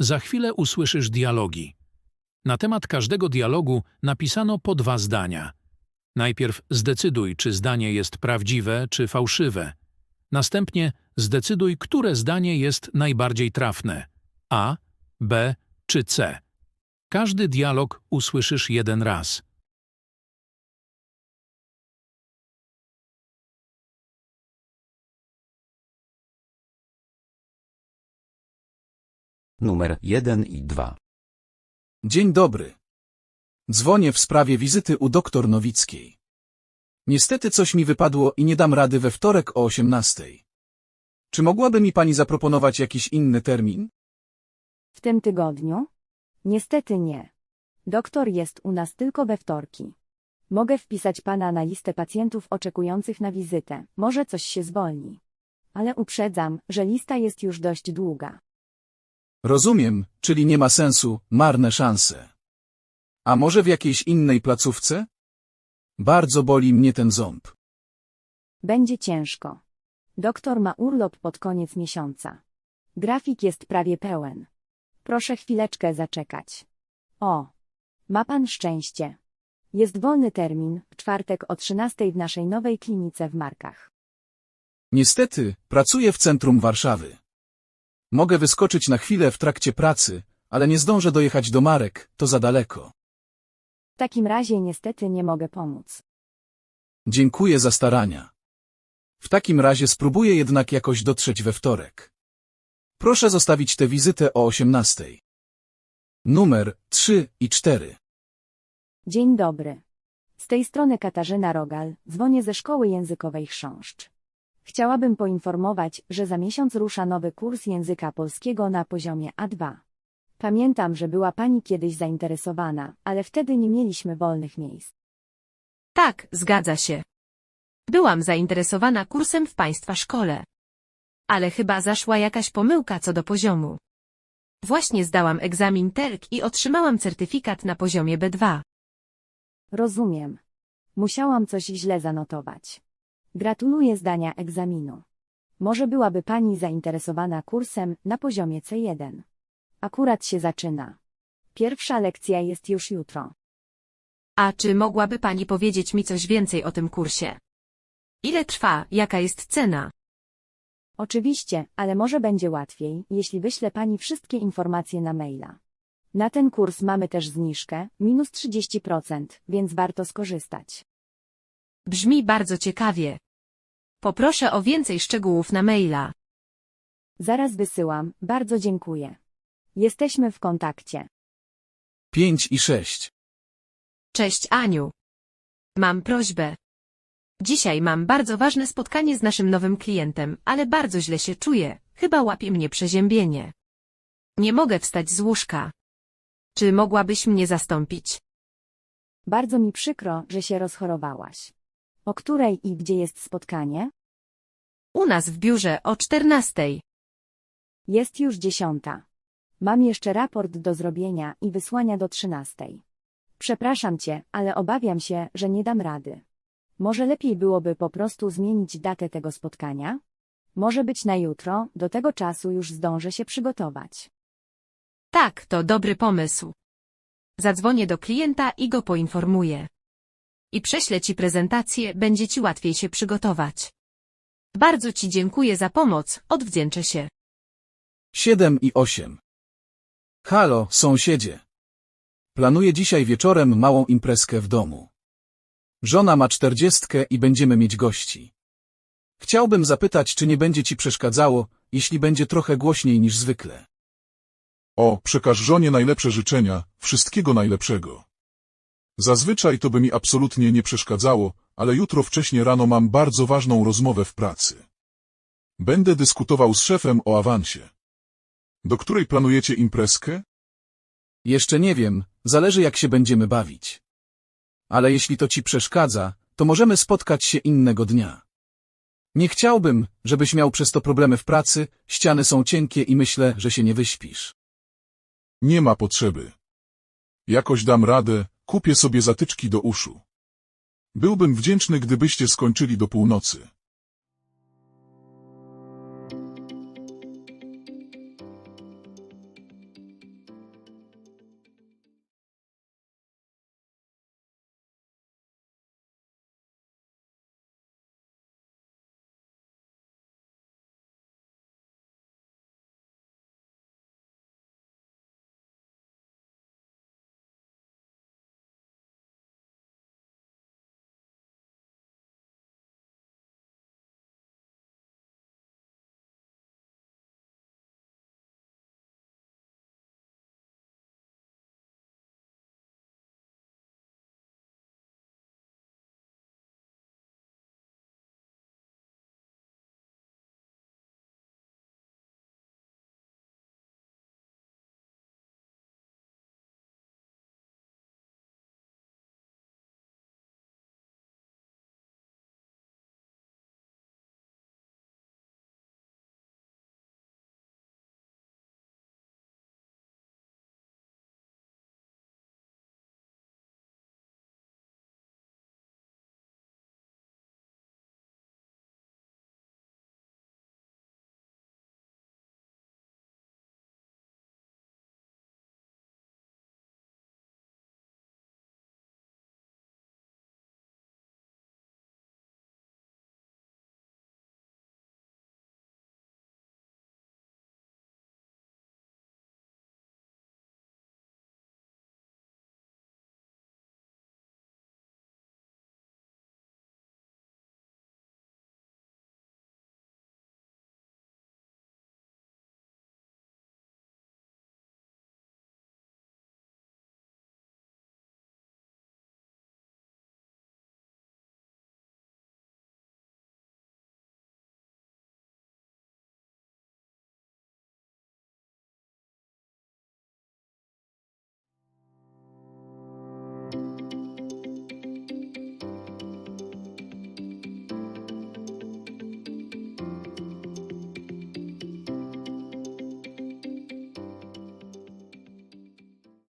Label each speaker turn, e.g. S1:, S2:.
S1: Za chwilę usłyszysz dialogi. Na temat każdego dialogu napisano po dwa zdania. Najpierw zdecyduj, czy zdanie jest prawdziwe, czy fałszywe. Następnie zdecyduj, które zdanie jest najbardziej trafne A, B czy C. Każdy dialog usłyszysz jeden raz.
S2: Numer 1 i 2.
S3: Dzień dobry. Dzwonię w sprawie wizyty u doktor Nowickiej. Niestety coś mi wypadło i nie dam rady we wtorek o 18. Czy mogłaby mi pani zaproponować jakiś inny termin?
S4: W tym tygodniu? Niestety nie. Doktor jest u nas tylko we wtorki. Mogę wpisać pana na listę pacjentów oczekujących na wizytę, może coś się zwolni. Ale uprzedzam, że lista jest już dość długa.
S3: Rozumiem, czyli nie ma sensu, marne szanse. A może w jakiejś innej placówce? Bardzo boli mnie ten ząb.
S4: Będzie ciężko. Doktor ma urlop pod koniec miesiąca. Grafik jest prawie pełen. Proszę chwileczkę zaczekać. O, ma pan szczęście. Jest wolny termin, w czwartek o 13 w naszej nowej klinice w Markach.
S3: Niestety, pracuję w centrum Warszawy. Mogę wyskoczyć na chwilę w trakcie pracy, ale nie zdążę dojechać do Marek, to za daleko.
S4: W takim razie niestety nie mogę pomóc.
S3: Dziękuję za starania. W takim razie spróbuję jednak jakoś dotrzeć we wtorek. Proszę zostawić tę wizytę o 18. Numer 3 i 4.
S4: Dzień dobry. Z tej strony Katarzyna Rogal, dzwonię ze szkoły językowej Chrząszcz. Chciałabym poinformować, że za miesiąc rusza nowy kurs języka polskiego na poziomie A2. Pamiętam, że była pani kiedyś zainteresowana, ale wtedy nie mieliśmy wolnych miejsc.
S5: Tak, zgadza się. Byłam zainteresowana kursem w państwa szkole. Ale chyba zaszła jakaś pomyłka co do poziomu. Właśnie zdałam egzamin TERK i otrzymałam certyfikat na poziomie B2.
S4: Rozumiem. Musiałam coś źle zanotować. Gratuluję zdania egzaminu. Może byłaby pani zainteresowana kursem na poziomie C1. Akurat się zaczyna. Pierwsza lekcja jest już jutro.
S5: A czy mogłaby pani powiedzieć mi coś więcej o tym kursie? Ile trwa, jaka jest cena?
S4: Oczywiście, ale może będzie łatwiej, jeśli wyślę pani wszystkie informacje na maila. Na ten kurs mamy też zniżkę, minus 30%, więc warto skorzystać.
S5: Brzmi bardzo ciekawie. Poproszę o więcej szczegółów na maila.
S4: Zaraz wysyłam, bardzo dziękuję. Jesteśmy w kontakcie.
S3: 5 i 6.
S5: Cześć Aniu. Mam prośbę. Dzisiaj mam bardzo ważne spotkanie z naszym nowym klientem, ale bardzo źle się czuję, chyba łapie mnie przeziębienie. Nie mogę wstać z łóżka. Czy mogłabyś mnie zastąpić?
S4: Bardzo mi przykro, że się rozchorowałaś. O której i gdzie jest spotkanie?
S5: U nas w biurze o 14.
S4: Jest już dziesiąta. Mam jeszcze raport do zrobienia i wysłania do trzynastej. Przepraszam cię, ale obawiam się, że nie dam rady. Może lepiej byłoby po prostu zmienić datę tego spotkania? Może być na jutro, do tego czasu już zdążę się przygotować.
S5: Tak, to dobry pomysł. Zadzwonię do klienta i go poinformuję. I prześlę ci prezentację, będzie ci łatwiej się przygotować. Bardzo ci dziękuję za pomoc, odwdzięczę się.
S3: 7 i 8. Halo, sąsiedzie. Planuję dzisiaj wieczorem małą imprezkę w domu. Żona ma czterdziestkę i będziemy mieć gości. Chciałbym zapytać, czy nie będzie ci przeszkadzało, jeśli będzie trochę głośniej niż zwykle.
S6: O, przekaż żonie najlepsze życzenia, wszystkiego najlepszego. Zazwyczaj to by mi absolutnie nie przeszkadzało, ale jutro wcześnie rano mam bardzo ważną rozmowę w pracy. Będę dyskutował z szefem o awansie. Do której planujecie imprezkę?
S3: Jeszcze nie wiem, zależy jak się będziemy bawić. Ale jeśli to ci przeszkadza, to możemy spotkać się innego dnia. Nie chciałbym, żebyś miał przez to problemy w pracy, ściany są cienkie i myślę, że się nie wyśpisz.
S6: Nie ma potrzeby. Jakoś dam radę, kupię sobie zatyczki do uszu. Byłbym wdzięczny, gdybyście skończyli do północy.